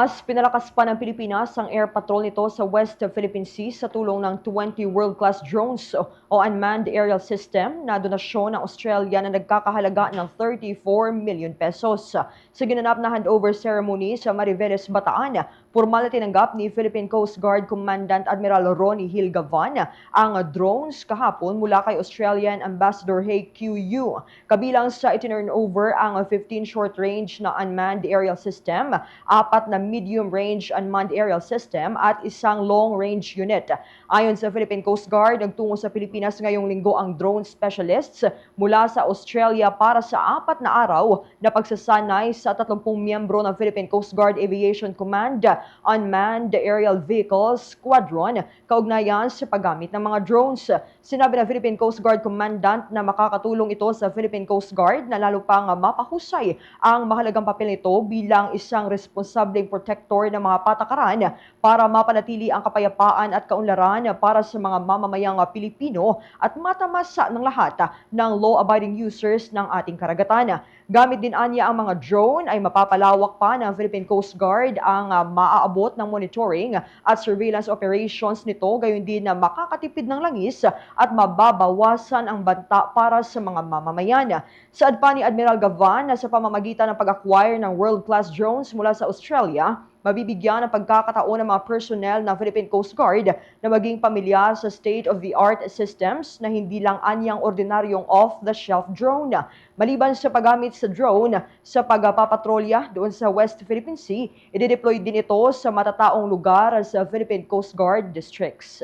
Mas pinalakas pa ng Pilipinas ang air patrol nito sa West Philippine Sea sa tulong ng 20 world-class drones o o unmanned aerial system na donasyon ng Australia na nagkakahalaga ng 34 million pesos. Sa ginanap na handover ceremony sa Mariveles, Bataan, formal na tinanggap ni Philippine Coast Guard Commandant Admiral Ronnie Hill Gavan ang drones kahapon mula kay Australian Ambassador Hay QU. Kabilang sa itinurn over ang 15 short-range na unmanned aerial system, apat na medium-range unmanned aerial system at isang long-range unit. Ayon sa Philippine Coast Guard, nagtungo sa Pilipinas ngayong linggo ang drone specialists mula sa Australia para sa apat na araw na pagsasanay sa 30 miyembro ng Philippine Coast Guard Aviation Command Unmanned Aerial Vehicles Squadron kaugnayan sa paggamit ng mga drones. Sinabi ng Philippine Coast Guard Commandant na makakatulong ito sa Philippine Coast Guard na lalo pang mapahusay ang mahalagang papel nito bilang isang responsableng protector ng mga patakaran para mapanatili ang kapayapaan at kaunlaran para sa mga mamamayang Pilipino at matamasa ng lahat ng law-abiding users ng ating karagatan. Gamit din anya ang mga drone ay mapapalawak pa ng Philippine Coast Guard ang ah, maaabot ng monitoring at surveillance operations nito gayon din na makakatipid ng langis at mababawasan ang banta para sa mga mamamayan. Saad pa ni Admiral Gavan na sa pamamagitan ng pag-acquire ng world-class drones mula sa Australia, mabibigyan ng pagkakataon ng mga personnel ng Philippine Coast Guard na maging pamilyar sa state-of-the-art systems na hindi lang anyang ordinaryong off-the-shelf drone. Maliban sa paggamit sa drone sa pagpapatrolya doon sa West Philippine Sea, i-deploy din ito sa matataong lugar sa Philippine Coast Guard districts.